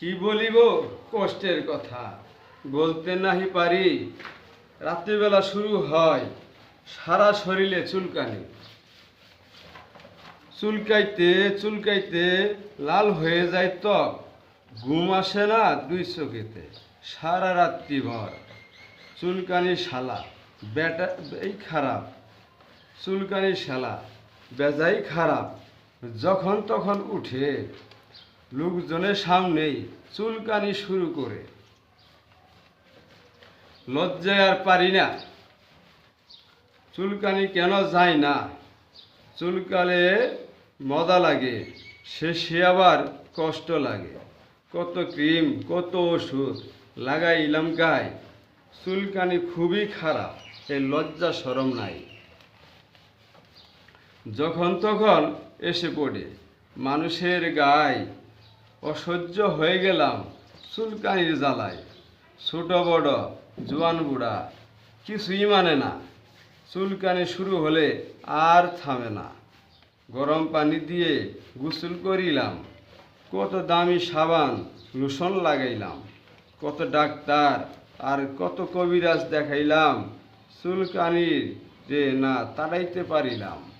কি বলিব কষ্টের কথা? বলতে নাহি পারি। রাত্রিবেলা শুরু হয় সারা শরীরে চুলকানি। চুলকাইতে চুলকাইতে লাল হয়ে যায় ত্বক। ঘুম আসে না দুই চোখেতে। সারা রাত্রি ভর। চুলকানি শালা, বেটা, এই খারাপ। চুলকানি শালা, বেজাই খারাপ। যখন তখন উঠে লোকজনের সামনেই চুলকানি শুরু করে। লজ্জায় আর পারি না। চুলকানি কেন যায় না? চুলকালে মজা লাগে, শেষে আবার কষ্ট লাগে। কত ক্রিম, কত ওষুধ লাগাইলাম গায়ে। চুলকানি খুবই খারাপ এই লজ্জা সরম নাই। যখন তখন এসে পড়ে, মানুষের গায়ে অসহ্য হয়ে গেলাম চুলকানির জ্বালায়। ছোট, বড়, জোয়ান বুড়া, কিছুই মানে না। চুলকানি শুরু হলে আর থামে না। গরম পানি দিয়ে গোসল করিলাম। কত দামি সাবান, লোশন লাগাইলাম। কত ডাক্তার আর কত কবিরাজ দেখাইলাম। চুলকানির যে না, তাড়াইতে পারিলাম।